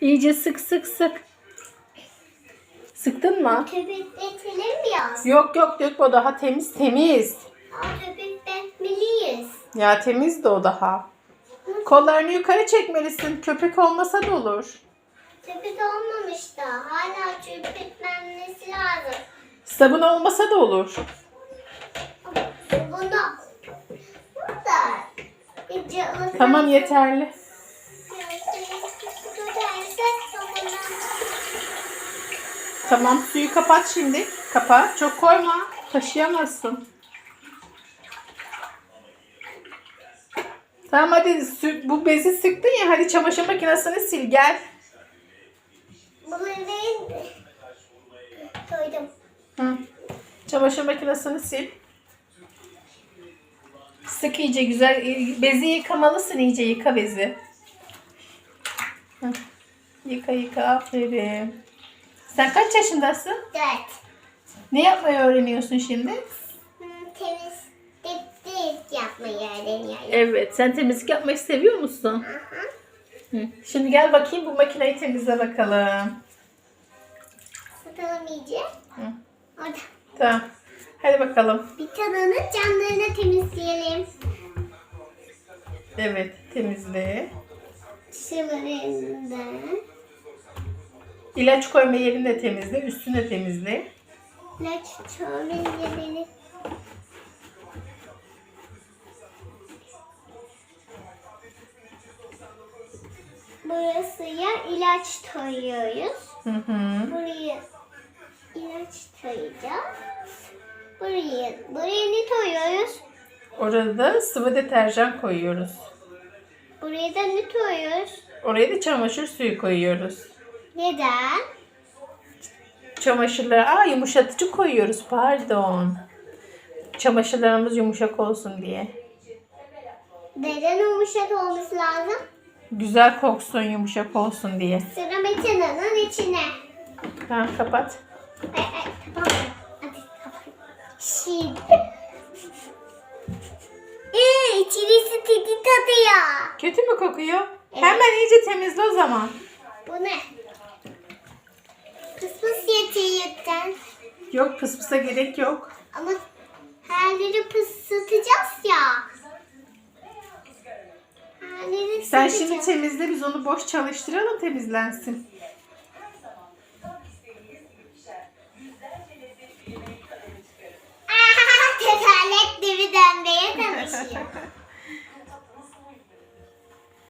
İyice sık sık sık. Sıktın mı? Köpükletelim biraz. Yok yok dökme o daha temiz temiz. Köpükletmeliyiz. Ya temiz de o daha. Kollarını yukarı çekmelisin. Köpük olmasa da olur. Köpük olmamış da. Hala köpüklenmesi lazım. Sabun olmasa da olur. Bunda. Burada. İyice ılık. Tamam yeterli. Tamam suyu kapat şimdi. Kapa. Çok koyma. Taşıyamazsın. Tamam hadi bu bezi sıktın ya hadi çamaşır makinesini sil gel. Bunları koydum. Hı. Çamaşır makinesini sil. Sık iyice güzel. Bezi yıkamalısın iyice yıka bezi. Hı. Yıka yıka aferin. Sen kaç yaşındasın? Dört. Ne yapmayı öğreniyorsun şimdi? Hmm, Temiz dip yapmayı öğreniyorum. Evet. Sen temizlik yapmayı seviyor musun? Aha. Hı. Şimdi gel bakayım bu makineyi temizle bakalım. Satalım iyice. Hı. Orada. Tamam. Hadi bakalım. Bir tadını camlarını temizleyelim. Evet temizle. Şuralarında. İlaç koyma yerini de temizle. Üstünü de temizle. Laç çömelerini. Burasıya ilaç koyuyoruz. Hı hı. Buraya ilaç koyacağız. Buraya, buraya ne koyuyoruz? Orada da sıvı deterjan koyuyoruz. Buraya da ne koyuyoruz? Oraya da çamaşır suyu koyuyoruz. Neden? Çamaşırlara aa yumuşatıcı koyuyoruz pardon. Çamaşırlarımız yumuşak olsun diye. Neden yumuşak olması lazım? Güzel koksun yumuşak olsun diye. Sıra metananın içine. Tamam kapat. Ay ay kapat. Hadi kapat. Şimdi. Ee, içerisi titi tatıyor. Kötü mü kokuyor? Hemen iyice temizle o zaman. Bu ne? Pıspıs yetiyetten. Yok pıspısa gerek yok. Ama her yeri pısıtacağız ya. Her yeri Sen şimdi temizle biz onu boş çalıştıralım temizlensin.